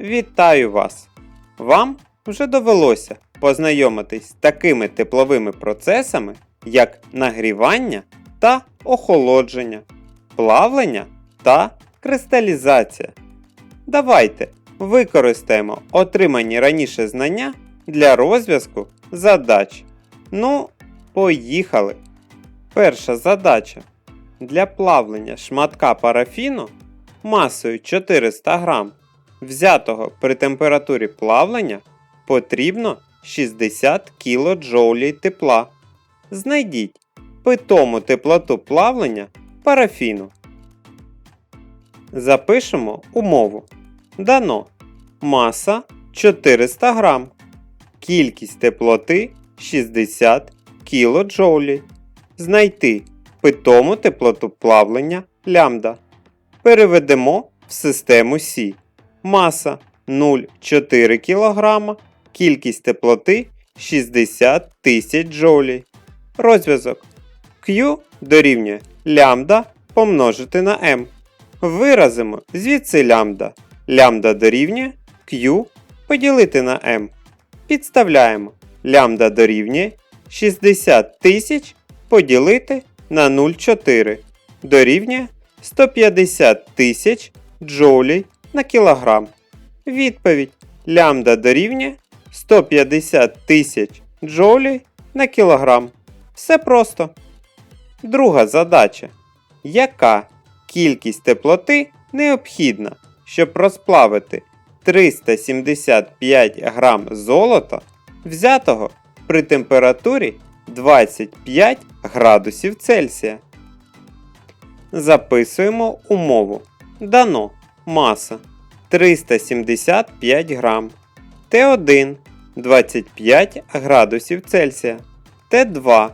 Вітаю вас! Вам вже довелося познайомитись з такими тепловими процесами, як нагрівання та охолодження, плавлення та кристалізація. Давайте використаємо отримані раніше знання для розв'язку задач. Ну, поїхали! Перша задача. Для плавлення шматка парафіну масою 400 грам, взятого при температурі плавлення, потрібно 60 кJ тепла. Знайдіть питому теплоту плавлення парафіну. Запишемо умову. Дано маса 400 грам. Кількість теплоти 60 кJ. Знайти питому теплоту плавлення лямбда. Переведемо в систему Сі. Маса 0,4 кг, кількість теплоти 60 тисяч джоулей. Розв'язок Q дорівнює лямбда помножити на m. Виразимо звідси лямбда. Лямбда дорівнює Q поділити на m. Підставляємо лямбда дорівнює 60 тисяч поділити на 0,4 дорівнює 150 тисяч джоулей на кілограм. Відповідь лямбда дорівнює 150 тисяч джоулей на кілограм. Все просто. Друга задача. Яка кількість теплоти необхідна, щоб розплавити 375 грам золота, взятого при температурі 25 градусів Цельсія? Записуємо умову. Дано маса 375 грам. Т1 25 градусів Цельсія. Т2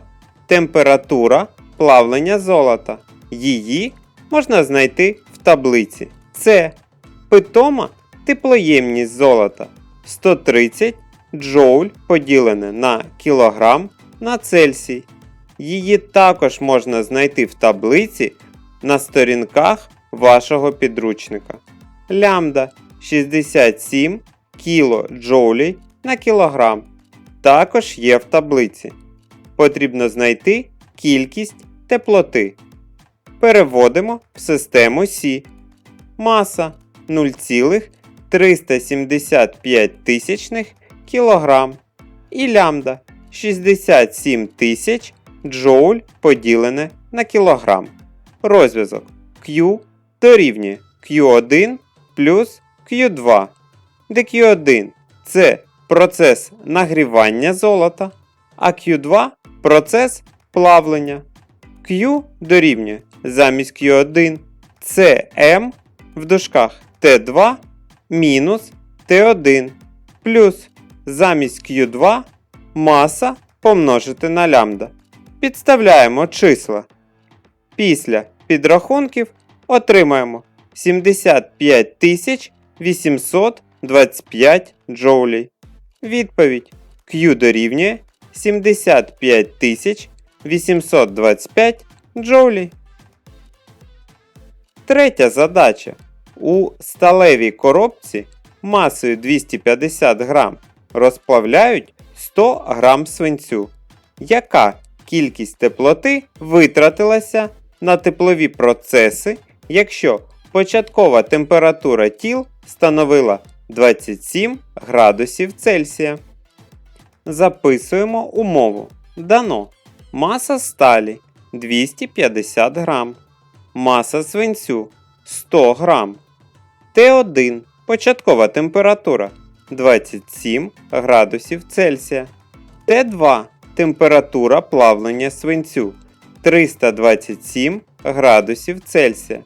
температура плавлення золота. Її можна знайти в таблиці. Це питома теплоємність золота 130 джоуль поділене на кілограм на Цельсій. Її також можна знайти в таблиці на сторінках вашого підручника. Лямбда 67 кілоджоулей на кілограм. Також є в таблиці. Потрібно знайти кількість теплоти. Переводимо в систему Сі. Маса 0,375 тисячних кілограм. І лямбда 67 тисяч джоуль поділене на кілограм. Розв'язок Q дорівнює Q1 плюс Q2, де Q1 це процес нагрівання золота, а Q2 процес плавлення. Q дорівнює замість Q1 це M в дужках T2 мінус T1 плюс замість Q2 маса помножити на лямбда. Підставляємо числа. Після підрахунків отримаємо 75 825 джоулей. Відповідь Q дорівнює 75 825 джоулей. Третя задача. У сталевій коробці масою 250 грам розплавляють 100 грам свинцю. Яка кількість теплоти витратилася на теплові процеси, якщо початкова температура тіл становила 27 градусів Цельсія? Записуємо умову. Дано маса сталі 250 грам, маса свинцю 100 грам. Т1 початкова температура 27 градусів Цельсія. Т2 температура плавлення свинцю 327 градусів Цельсія.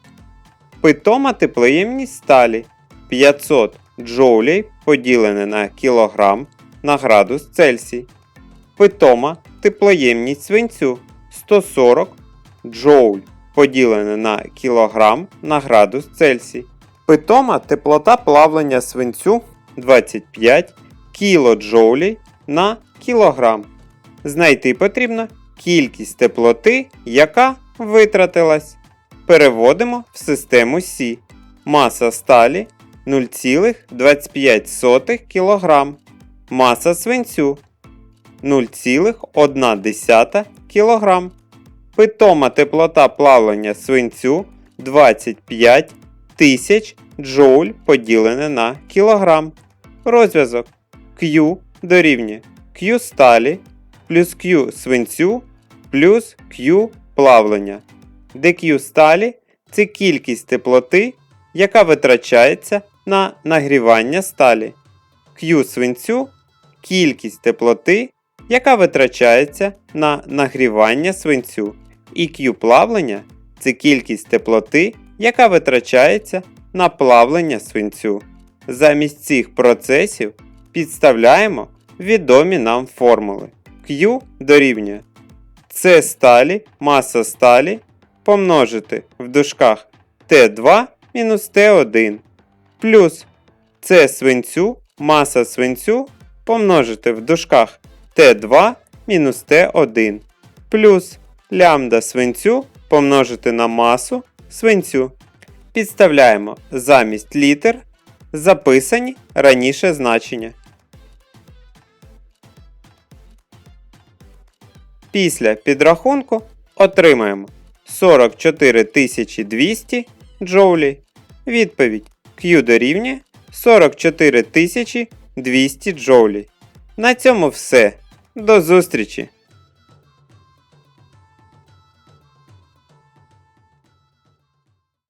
Питома теплоємність сталі 500 джоулей поділене на кілограм на градус Цельсій. Питома теплоємність свинцю 140 джоуль поділене на кілограм на градус Цельсій. Питома теплота плавлення свинцю 25 кілоджоулей на кілограм. Знайти потрібно кількість теплоти, яка витратилась. Переводимо в систему Сі. Маса сталі 0,25 кг. Маса свинцю 0,1 кг. Питома теплота плавлення свинцю 25 тисяч джоуль поділене на кілограм. Розв'язок Q дорівнює Q сталі плюс Q свинцю плюс Q плавлення, де Q сталі це кількість теплоти, яка витрачається на нагрівання сталі. Q свинцю кількість теплоти, яка витрачається на нагрівання свинцю. І Q плавлення це кількість теплоти, яка витрачається на плавлення свинцю. Замість цих процесів підставляємо відомі нам формули. Q дорівнює С сталі, маса сталі помножити в дужках Т2 мінус Т1 плюс С свинцю, маса свинцю помножити в дужках Т2 мінус Т1 плюс лямбда свинцю помножити на масу свинцю. Підставляємо замість літер записані раніше значення. Після підрахунку отримаємо 44 200 джоулі. Відповідь Q дорівнює 44 200 джоулі. На цьому все. До зустрічі!